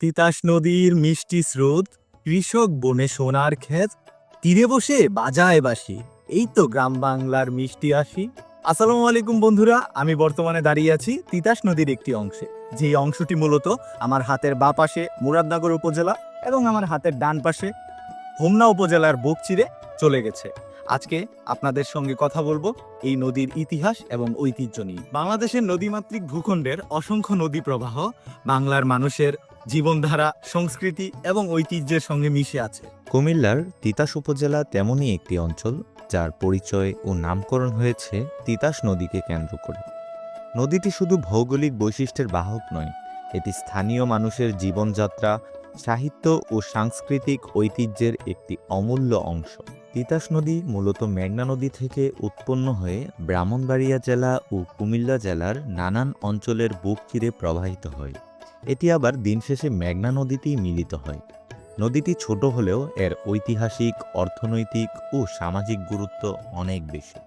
তিতাস নদীর মিষ্টি স্রোত, কৃষক বনে সোনার ক্ষেত, তীরে বসে বাজায় বাসি এই তো গ্রাম বাংলার মিষ্টি আসি আসসালামু আলাইকুম বন্ধুরা, আমি বর্তমানে দাঁড়িয়ে আছি তিতাস নদীর একটি অংশে। যেই অংশটি মূলত আমার হাতের বা পাশে মুরাদনগর উপজেলা এবং আমার হাতের ডান পাশে হোমনা উপজেলার বুক চিরে চলে গেছে। আজকে আপনাদের সঙ্গে কথা বলব এই নদীর ইতিহাস এবং ঐতিহ্য নিয়ে। বাংলাদেশের নদীমাতৃক ভূখণ্ডের অসংখ্য নদী প্রবাহ, বাংলার মানুষের জীবনধারা, সংস্কৃতি এবং ঐতিহ্যের সঙ্গে মিশে আছে। কুমিল্লার তিতাস উপজেলা তেমনই একটি অঞ্চল, যার পরিচয় ও নামকরণ হয়েছে তিতাস নদীকে কেন্দ্র করে। নদীটি শুধু ভৌগোলিক বৈশিষ্ট্যের বাহক নয়, এটি স্থানীয় মানুষের জীবনযাত্রা, সাহিত্য ও সাংস্কৃতিক ঐতিহ্যের একটি অমূল্য অংশ। তিতাস নদী মূলত মেঘনা নদী থেকে উৎপন্ন হয়ে ব্রাহ্মণবাড়িয়া জেলা ও কুমিল্লা জেলার নানান অঞ্চলের বুক চিরে প্রবাহিত হয়। এটি আবার দিন শেষে মেঘনা নদীতেই মিলিত হয়। নদীটি ছোট হলেও এর ঐতিহাসিক, অর্থনৈতিক ও সামাজিক গুরুত্ব অনেক বেশি।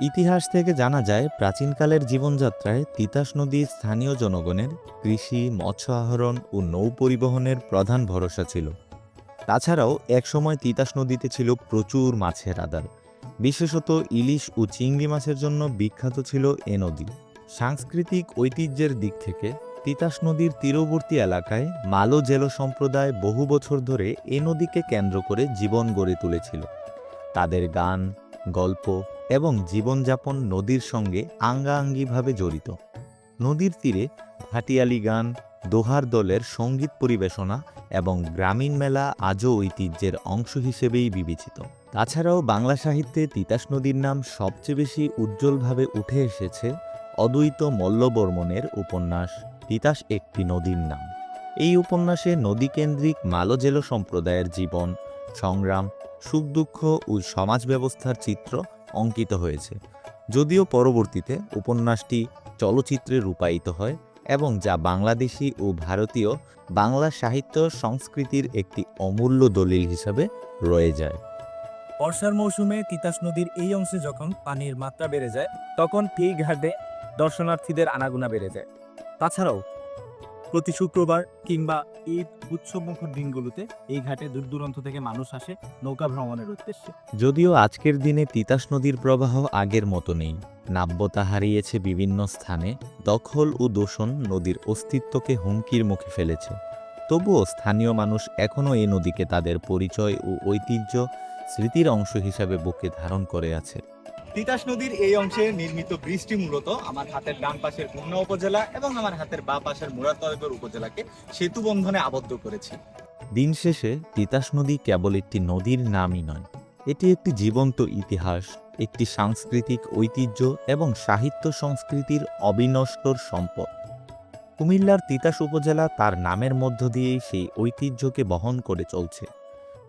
ইতিহাস থেকে জানা যায়, প্রাচীনকালের জীবনযাত্রায় তিতাস নদী স্থানীয় জনগণের কৃষি, মৎস্য আহরণ ও নৌ পরিবহনের প্রধান ভরসা ছিল। তাছাড়াও একসময় তিতাস নদীতে ছিল প্রচুর মাছের আদার বিশেষত ইলিশ ও চিংড়ি মাছের জন্য বিখ্যাত ছিল এ নদী। সাংস্কৃতিক ঐতিহ্যের দিক থেকে তিতাস নদীর তীরবর্তী এলাকায় মালো জেলো সম্প্রদায় বহু বছর ধরে এ নদীকে কেন্দ্র করে জীবন গড়ে তুলেছিল। তাদের গান, গল্প এবং জীবনযাপন নদীর সঙ্গে আঙ্গাআঙ্গিভাবে জড়িত। নদীর তীরে ভাটিয়ালি গান, দোহার দলের সংগীত পরিবেশনা এবং গ্রামীণ মেলা আজও ঐতিহ্যের অংশ হিসেবেই বিবেচিত। তাছাড়াও বাংলা সাহিত্যে তিতাস নদীর নাম সবচেয়ে বেশি উজ্জ্বলভাবে উঠে এসেছে অদ্বৈত মল্লবর্মণের উপন্যাস। তিতাস একটি নদীর নাম। এই উপন্যাসে নদীকেন্দ্রিক মালজেল সম্প্রদায়ের জীবন, সংগ্রাম সুখ দুঃখ ও সমাজ ব্যবস্থার চিত্র অঙ্কিত হয়েছে। যদিও পরবর্তীতে উপন্যাসটি চলচ্চিত্রে রূপায়িত হয় এবং যা বাংলাদেশি ও ভারতীয় বাংলা সাহিত্য সংস্কৃতির একটি অমূল্য দলিল হিসাবে রয়ে যায়। বর্ষার মৌসুমে তিতাস নদীর এই অংশে যখন পানির মাত্রা বেড়ে যায়, তখন এই ঘাটে দর্শনার্থীদের আনাগোনা বেড়ে যায়। তাছাড়াও প্রতি শুক্রবার কিংবা ঈদ উৎসবমুখর দিনগুলোতে এই ঘাটে দূর দূরান্ত থেকে মানুষ আসে নৌকা ভ্রমণের উদ্দেশ্যে। যদিও আজকের দিনে তিতাস নদীর প্রবাহ আগের মতো নেই, নাব্যতা হারিয়েছে বিভিন্ন স্থানে, দখল ও দূষণ নদীর অস্তিত্বকে হুমকির মুখে ফেলেছে। তবুও স্থানীয় মানুষ এখনও এই নদীকে তাদের পরিচয় ও ঐতিহ্য স্মৃতির অংশ হিসাবে বুকে ধারণ করে আছে। তিতাস নদীর এই অংশে নির্মিত ব্রিজটি মূলত আমার হাতের ডান পাশের খুলনা উপজেলা এবং আমার হাতের বাঁ পাশের মুরাদনগর উপজেলাকে সেতু বন্ধনে আবদ্ধ করেছে। দিন শেষে তিতাস নদী কেবল একটি নদীর নামই নয়, এটি একটি জীবন্ত ইতিহাস, একটি সাংস্কৃতিক ঐতিহ্য এবং সাহিত্য সংস্কৃতির অবিনশ্বর সম্পদ। কুমিল্লার তিতাস উপজেলা তার নামের মধ্য দিয়েই সেই ঐতিহ্যকে বহন করে চলছে।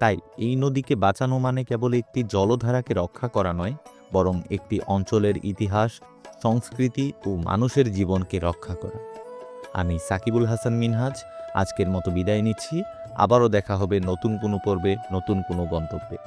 তাই এই নদীকে বাঁচানো মানে কেবল একটি জলধারাকে রক্ষা করা নয় বরং একটি অঞ্চলের ইতিহাস, সংস্কৃতি ও মানুষের জীবনকে রক্ষা করা। আমি সাকিবুল হাসান মিনহাজ, আজকের মতো বিদায় নিচ্ছি। আবারও দেখা হবে নতুন কোনো পর্বে, নতুন কোনো গন্তব্যে।